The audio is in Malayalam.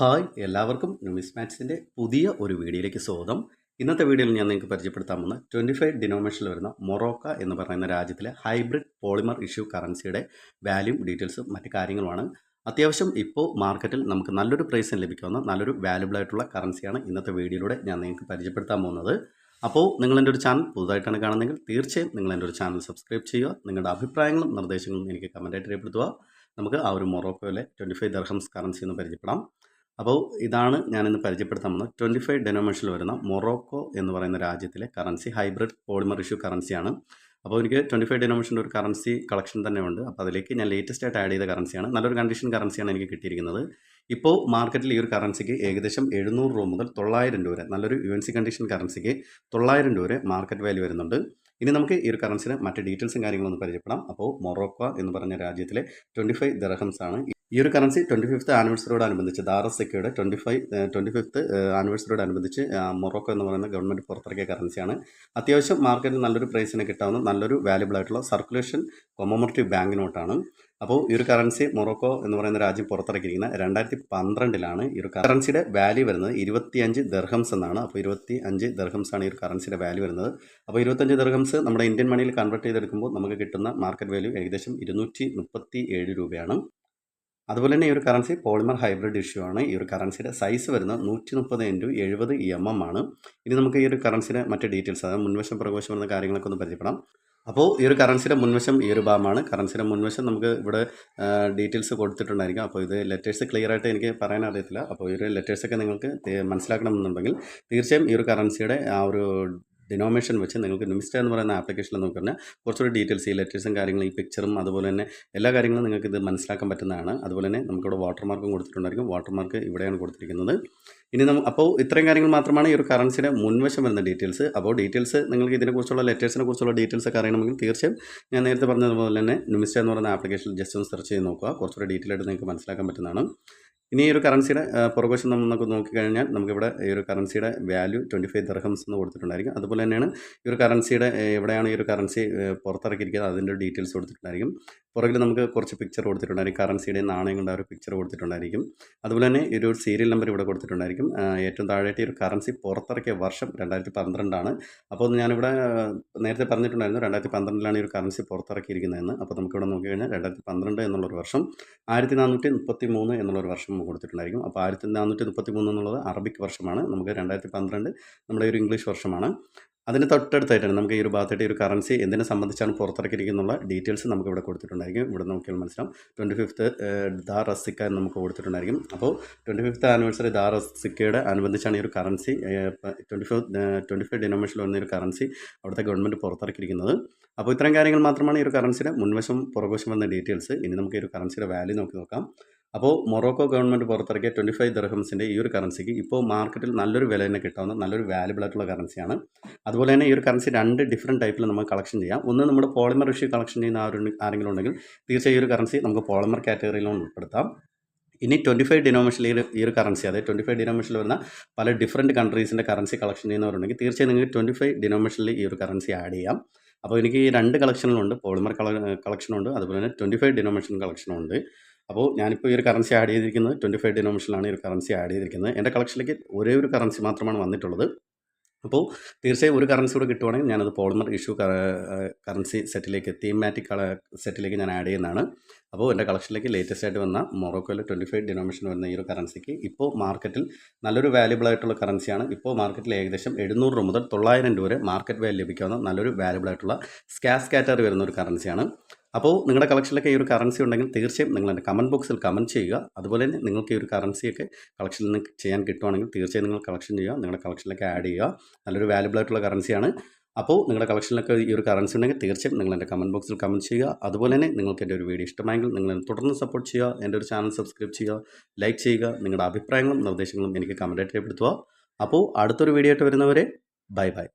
ഹായ് എല്ലാവർക്കും ന്യൂമിസ് മാത്സിന്റെ പുതിയ ഒരു വീഡിയോയിലേക്ക് സ്വാഗതം. ഇന്നത്തെ വീഡിയോയിൽ ഞാൻ നിങ്ങൾക്ക് പരിചയപ്പെടുത്താൻ പോകുന്ന ട്വന്റി ഫൈവ് ഡിനോമിനേഷനിൽ വരുന്ന മൊറോക്ക എന്ന് പറയുന്ന രാജ്യത്തിലെ ഹൈബ്രിഡ് പോളിമർ ഇഷ്യൂ കറൻസിയുടെ വാല്യൂ ഡീറ്റെയിൽസും മറ്റ് കാര്യങ്ങളുമാണ്. അത്യാവശ്യം ഇപ്പോൾ മാർക്കറ്റിൽ നമുക്ക് നല്ലൊരു പ്രൈസിന് ലഭിക്കാവുന്ന നല്ലൊരു വാല്യൂബിൾ ആയിട്ടുള്ള കറൻസിയാണ് ഇന്നത്തെ വീഡിയോയിലൂടെ ഞാൻ നിങ്ങൾക്ക് പരിചയപ്പെടുത്താൻ പോകുന്നത്. അപ്പോൾ നിങ്ങൾ എന്റെ ഒരു ചാനൽ പുതുതായിട്ടാണ് കാണുന്നതെങ്കിൽ തീർച്ചയായും നിങ്ങൾ എന്റെ ഒരു ചാനൽ സബ്സ്ക്രൈബ് ചെയ്യുക. നിങ്ങളുടെ അഭിപ്രായങ്ങളും നിർദ്ദേശങ്ങളും എനിക്ക് കമന്റായിട്ട് രേഖപ്പെടുത്തുക. നമുക്ക് ആ ഒരു മൊറോക്കോയിലെ ട്വന്റി ഫൈവ് ദർഹംസ് കറൻസി എന്ന് പരിചയപ്പെടാം. അപ്പോൾ ഇതാണ് ഞാനിന്ന് പരിചയപ്പെടുത്താൻ പോകുന്നത്. ട്വന്റി ഫൈവ് ഡെനോമേഷനിൽ വരുന്ന മൊറോക്കോ എന്ന് പറയുന്ന രാജ്യത്തിലെ കറൻസി ഹൈബ്രിഡ് പോളിമർ ഇഷ്യൂ കറൻസിയാണ് അപ്പോൾ എനിക്ക് ട്വന്റി ഫൈവ് ഡെനോമേഷന്റെ ഒരു കറൻസി കളക്ഷൻ തന്നെ ഉണ്ട്. അപ്പോൾ അതിലേക്ക് ഞാൻ ലേറ്റസ്റ്റ് ആയിട്ട് ആഡ് ചെയ്ത കറൻസിയാണ് നല്ലൊരു കണ്ടീഷൻ കറൻസിയാണ് എനിക്ക് കിട്ടിയിരിക്കുന്നത്. ഇപ്പോൾ മാർക്കറ്റിൽ ഈ ഒരു കറൻസിക്ക് ഏകദേശം എഴുന്നൂറ് രൂപ മുതൽ തൊള്ളായിരം രൂപ വരെ നല്ലൊരു യു എൻ സി കണ്ടീഷൻ കറൻസിക്ക് തൊള്ളായിരം രൂപ വരെ മാർക്കറ്റ് വാല്യൂ വരുന്നുണ്ട്. ഇനി നമുക്ക് ഈ ഒരു കറൻസിന് മറ്റ് ഡീറ്റെയിൽസും കാര്യങ്ങളൊന്നും പരിചയപ്പെടാം. അപ്പോൾ മൊറോക്ക എന്ന് പറഞ്ഞ രാജ്യത്തിലെ ട്വന്റി ഫൈവ് ദർഹംസ് ആണ്. ഈ ഒരു കറൻസി ട്വന്റി ഫിഫ്ത്ത് ആനിവേഴ്സറിയോടനുബന്ധിച്ച് ദാറസെക്കയുടെ ട്വന്റി ഫൈവ് ട്വന്റി ഫിഫ്ത്ത് ആനിവേഴ്സറിയോടനുബന്ധിച്ച് മൊറോക്കോ എന്ന് പറയുന്ന ഗവൺമെന്റ് പുറത്തിറക്കിയ കറൻസിയാണ് അത്യാവശ്യം മാർക്കറ്റിൽ നല്ലൊരു പ്രൈസിന് കിട്ടാവുന്ന നല്ലൊരു വാല്യബിൾ ആയിട്ടുള്ള സർക്കുലേഷൻ കൊമോമറേറ്റീവ് ബാങ്ക് നോട്ടാണ്. അപ്പോൾ ഈ ഒരു കറൻസി മൊറോക്കോ എന്ന് പറയുന്ന രാജ്യം പുറത്തിറക്കിയിരിക്കുന്ന രണ്ടായിരത്തി പന്ത്രണ്ടിലാണ് ഈ ഒരു കറൻസിയുടെ വാല്യൂ വരുന്നത് ഇരുപത്തിയഞ്ച് ദർഹംസ് എന്നാണ്. അപ്പോൾ ഇരുപത്തി അഞ്ച് ദർഹംസ് ആണ് ഈ ഒരു കറൻസിയുടെ വാല്യൂ വരുന്നത്. അപ്പോൾ ഇരുപത്തഞ്ച് ദർഹംസ് നമ്മുടെ ഇന്ത്യൻ മണിയിൽ കൺവേർട്ട് ചെയ്തെടുക്കുമ്പോൾ നമുക്ക് കിട്ടുന്ന മാർക്കറ്റ് വാല്യൂ ഏകദേശം ഇരുന്നൂറ്റി മുപ്പത്തി ഏഴ് രൂപയാണ്. അതുപോലെ തന്നെ ഈ ഒരു കറൻസി പോളിമർ ഹൈബ്രിഡ് ഇഷ്യൂ ആണ്. ഈ ഒരു കറൻസിയുടെ സൈസ് വരുന്നത് നൂറ്റി മുപ്പത് ഇന്റു എഴുപത് എം എം ആണ്. ഇനി നമുക്ക് ഈ ഒരു കറൻസിയുടെ മറ്റ് ഡീറ്റെയിൽസ് അതായത് മുൻവശം പ്രകോശം വരുന്ന കാര്യങ്ങളൊക്കെ ഒന്ന് പരിചയപ്പെടാം. അപ്പോൾ ഈ ഒരു കറൻസിയുടെ മുൻവശം ഈ ഒരു ഭാഗമാണ് കറൻസിയുടെ മുൻവശം നമുക്ക് ഇവിടെ ഡീറ്റെയിൽസ് കൊടുത്തിട്ടുണ്ടായിരിക്കും. അപ്പോൾ ഇത് ലെറ്റേഴ്സ് ക്ലിയർ ആയിട്ട് എനിക്ക് പറയാൻ അറിയത്തില്ല. അപ്പോൾ ഈ ഒരു ലെറ്റേഴ്സൊക്കെ നിങ്ങൾക്ക് മനസ്സിലാക്കണമെന്നുണ്ടെങ്കിൽ തീർച്ചയായും ഈ ഒരു കറൻസിയുടെ ആ ഒരു ഡിനോമിനേഷൻ വെച്ച് നിങ്ങൾക്ക് നിമിസ്റ്റ എന്ന് പറയുന്ന ആപ്ലിക്കേഷനിൽ നോക്കി കഴിഞ്ഞാൽ കുറച്ചുകൂടി ഡീറ്റെയിൽസ് ഈ ലെറ്റേഴ്സും കാര്യങ്ങളും ഈ പിക്ചറും അതുപോലെ തന്നെ എല്ലാ കാര്യങ്ങളും നിങ്ങൾക്ക് ഇത് മനസ്സിലാക്കാൻ പറ്റുന്നതാണ്. അതുപോലെ തന്നെ നമുക്കിവിടെ വാട്ടർമാർക്കും കൊടുത്തിട്ടുണ്ടായിരിക്കും. വാട്ടർമാർക്ക് ഇവിടെയാണ് കൊടുത്തിരിക്കുന്നത്. ഇനി നമ്മൾ അപ്പോൾ ഇത്രയും കാര്യങ്ങൾ മാത്രമാണ് ഈ ഒരു കറൻസിയുടെ മുൻവശം വരുന്ന ഡീറ്റെയിൽസ് അപ്പോൾ ഡീറ്റെയിൽസ് നിങ്ങൾക്ക് ഇതിനെക്കുറിച്ചുള്ള ലെറ്റേഴ്സിനെ കുറിച്ചുള്ള ഡീറ്റെയിൽസ് ഒക്കെ അറിയണമെങ്കിൽ തീർച്ചയായും ഞാൻ നേരത്തെ പറഞ്ഞതുപോലെ തന്നെ നിമിസ്റ്റ എന്ന് പറയുന്ന ആപ്ലിക്കേഷൻ ജസ്റ്റ് ഒന്ന് സെർച്ച് ചെയ്ത് നോക്കുക. കുറച്ചുകൂടി ഡീറ്റെയിൽ ആയിട്ട് നിങ്ങൾക്ക് മനസ്സിലാക്കാൻ പറ്റുന്നതാണ്. ഇനി ഈ ഒരു കറൻസിയുടെ പുറകുവശം നമ്മൾ നമുക്ക് നോക്കിക്കഴിഞ്ഞാൽ നമുക്കിവിടെ ഈ ഒരു കറൻസിയുടെ വാല്യൂ ട്വന്റി ഫൈവ് ദർഹംസ് എന്ന് കൊടുത്തിട്ടുണ്ടായിരിക്കും. അതുപോലെ തന്നെയാണ് ഈ ഒരു കറൻസിയുടെ എവിടെയാണ് ഈ ഒരു കറൻസി പുറത്തിറക്കിയിരിക്കുന്നത് അതിന്റെ ഡീറ്റെയിൽസ് കൊടുത്തിട്ടുണ്ടായിരിക്കും. പുറകിൽ നമുക്ക് കുറച്ച് പിക്ചർ കൊടുത്തിട്ടുണ്ടായിരിക്കും. കറൻസിയുടെ നാണയങ്ങളുടെ ഒരു പിക്ചർ കൊടുത്തിട്ടുണ്ടായിരിക്കും. അതുപോലെ തന്നെ ഈ ഒരു സീരിയൽ നമ്പർ ഇവിടെ കൊടുത്തിട്ടുണ്ടായിരിക്കും. ഏറ്റവും താഴെയായിട്ട് ഈ ഒരു കറൻസി പുറത്തിറക്കിയ വർഷം രണ്ടായിരത്തി പന്ത്രണ്ടാണ് അപ്പോൾ ഞാനിവിടെ നേരത്തെ പറഞ്ഞിട്ടുണ്ടായിരുന്നു രണ്ടായിരത്തി പന്ത്രണ്ടിലാണ് ഈ ഒരു കറൻസി പുറത്തിറക്കിയിരിക്കുന്നതെന്ന്. അപ്പോൾ നമുക്കിവിടെ നോക്കിക്കഴിഞ്ഞാൽ രണ്ടായിരത്തി പന്ത്രണ്ട് എന്നുള്ളൊരു വർഷം ആയിരത്തി നാനൂറ്റി മുപ്പത്തി മൂന്ന് എന്നുള്ളൊരു വർഷം കൊടുത്തിട്ടുണ്ടായിരിക്കും. അപ്പോൾ ആയിരത്തി നാനൂറ്റി മുപ്പത്തി മൂന്ന് എന്നുള്ളത് അറബിക് വർഷമാണ്. നമുക്ക് രണ്ടായിരത്തി പന്ത്രണ്ട് നമ്മുടെ ഒരു ഇംഗ്ലീഷ് വർഷമാണ്. അതിന് തൊട്ടടുത്തായിട്ടാണ് നമുക്ക് ഈ ഒരു ഭാഗത്തായിട്ട് ഒരു കറൻസി എന്തിനെ സംബന്ധിച്ചാണ് പുറത്തിറക്കിയിരിക്കുന്നുള്ള ഡീറ്റെയിൽസ് നമുക്ക് ഇവിടെ കൊടുത്തിട്ടുണ്ടായിരിക്കും. ഇവിടെ നോക്കിയാൽ മനസ്സിലാവും. ട്വന്റി ഫിഫ്ത്ത് ദാ റസിക്ക എന്ന് നമുക്ക് കൊടുത്തിട്ടുണ്ടായിരിക്കും. അപ്പോൾ ട്വന്റി ഫിഫ്ത്ത് ആനിവേഴ്സറി ദാ റസിക്കയുടെ അനുബന്ധിച്ചാണ് ഈ ഒരു currency twenty five twenty five ഡിനോമിനേഷനിൽ വന്ന ഒരു കറൻസി അവിടുത്തെ ഗവൺമെന്റ് പുറത്തിറക്കിയിരിക്കുന്നത്. അപ്പോൾ ഇത്തരം കാര്യങ്ങൾ മാത്രമാണ് ഈ ഒരു കറൻസിയുടെ മുൻവശം പുറകുവശം വന്ന ഡീറ്റെയിൽസ് ഇനി നമുക്ക് ഈ ഒരു കറൻസിയുടെ വാല്യൂ നോക്കി നോക്കാം. അപ്പോൾ മൊറോക്കോ ഗവൺമെന്റ് പുറത്തിറക്കിയ ട്വന്റി ഫൈവ് ദർഹംസിന്റെ ഈ ഒരു കറൻസിക്ക് ഇപ്പോൾ മാർക്കറ്റിൽ നല്ലൊരു വില തന്നെ കിട്ടാവുന്ന നല്ലൊരു വാലുബിൾ ആയിട്ടുള്ള കറൻസിയാണ് അതുപോലെ തന്നെ ഈ ഒരു കറൻസി രണ്ട് ഡിഫറെന്റ് ടൈപ്പിൽ നമുക്ക് കളക്ഷൻ ചെയ്യാം. ഒന്ന് നമ്മുടെ പോളിമർ ഇഷ്യൂ കളക്ഷൻ ചെയ്യുന്ന ആരെങ്കിലും ഉണ്ടെങ്കിൽ തീർച്ചയായും ഈ ഒരു കറൻസി നമുക്ക് പോളിമർ കാറ്റഗറിയിൽ ഉൾപ്പെടുത്താം. ഇനി ട്വന്റി ഫൈവ് ഡിനോമിനേഷനിൽ ഈ ഒരു കറൻസി അതായത് ട്വന്റി ഫൈവ് ഡിനോമിനേഷനിൽ വരുന്ന പല ഡിഫറെന്റ് കൺട്രീസിന്റെ കറൻസി കളക്ഷൻ ചെയ്യുന്നവരുണ്ടെങ്കിൽ തീർച്ചയായും നിങ്ങൾക്ക് ട്വന്റി ഫൈവ് ഡിനോമിനേഷനിൽ ഈ ഒരു കറൻസി ആഡ് ചെയ്യാം. അപ്പോൾ എനിക്ക് ഈ രണ്ട് കളക്ഷനുകളുണ്ട് പോളിമർ കളക്ഷനുണ്ട് അതുപോലെ തന്നെ ട്വന്റി ഫൈവ് ഡിനോമിനേഷൻ കളക്ഷനുണ്ട് അപ്പോൾ ഞാനിപ്പോൾ ഈ ഒരു കറൻസി ആഡ് ചെയ്തിരിക്കുന്നത് ട്വന്റി ഫൈവ് ഡിനോമിഷനിലാണ് ഈ ഒരു കറൻസി ആഡ് ചെയ്തിരിക്കുന്നത്. എന്റെ കളക്ഷനിലേക്ക് ഒരേ ഒരു കറൻസി മാത്രമാണ് വന്നിട്ടുള്ളത്. അപ്പോൾ തീർച്ചയായും ഒരു കറൻസി കൂടെ കിട്ടുവാണെങ്കിൽ ഞാനത് പോളിമർ ഇഷ്യൂ കറൻസി സെറ്റിലേക്ക് തീമാറ്റിക് സെറ്റിലേക്ക് ഞാൻ ആഡ് ചെയ്യുന്നതാണ്. അപ്പോൾ എന്റെ കളക്ഷനിലേക്ക് ലേറ്റസ്റ്റ് ആയിട്ട് വന്ന മൊറോക്കോയിലെ ട്വന്റി ഫൈവ് ഡിനോമിനേഷൻ വരുന്ന ഈ ഒരു കറൻസിക്ക് ഇപ്പോൾ മാർക്കറ്റിൽ നല്ലൊരു വാല്യബിൾ ആയിട്ടുള്ള കറൻസിയാണ് ഇപ്പോൾ മാർക്കറ്റിൽ ഏകദേശം എഴുന്നൂറ് രൂപ മുതൽ തൊള്ളായിരം രൂപ വരെ മാർക്കറ്റ് വാല്യൂ ലഭിക്കാവുന്ന നല്ലൊരു വാല്യബിൾ ആയിട്ടുള്ള സ്കാസ് കാറ്റർ വരുന്ന ഒരു കറൻസിയാണ് അപ്പോൾ നിങ്ങളുടെ കളക്ഷനിലൊക്കെ ഈ ഒരു കറൻസി ഉണ്ടെങ്കിൽ തീർച്ചയായും നിങ്ങൾ എന്റെ കമന്റ് ബോക്സിൽ കമന്റ് ചെയ്യുക. അതുപോലെ തന്നെ നിങ്ങൾക്ക് ഈ ഒരു കറൻസിയൊക്കെ കളക്ഷനിൽ നിന്ന് ചെയ്യാൻ കിട്ടുവാണെങ്കിൽ തീർച്ചയായും നിങ്ങൾ കളക്ഷൻ ചെയ്യുക. നിങ്ങളുടെ കളക്ഷനിലൊക്കെ ആഡ് ചെയ്യുക. നല്ലൊരു വാല്യുബിൾ ആയിട്ടുള്ള കറൻസിയാണ് അപ്പോൾ നിങ്ങളുടെ കളക്ഷനിലൊക്കെ ഈ ഒരു കറൻസി ഉണ്ടെങ്കിൽ തീർച്ചയായും നിങ്ങൾ എന്റെ കമന്റ് ബോക്സിൽ കമന്റ് ചെയ്യുക. അതുപോലെ തന്നെ നിങ്ങൾക്ക് എന്റെ ഒരു വീഡിയോ ഇഷ്ടമായെങ്കിൽ നിങ്ങൾ തുടർന്ന് സപ്പോർട്ട് ചെയ്യുക. എന്റെ ഒരു ചാനൽ സബ്സ്ക്രൈബ് ചെയ്യുക. ലൈക്ക് ചെയ്യുക. നിങ്ങളുടെ അഭിപ്രായങ്ങളും നിർദ്ദേശങ്ങളും എനിക്ക് കമന്റായിട്ട് രേഖപ്പെടുത്തുക. അപ്പോൾ അടുത്തൊരു വീഡിയോ ആയിട്ട് വരുന്നവരെ ബൈ ബൈ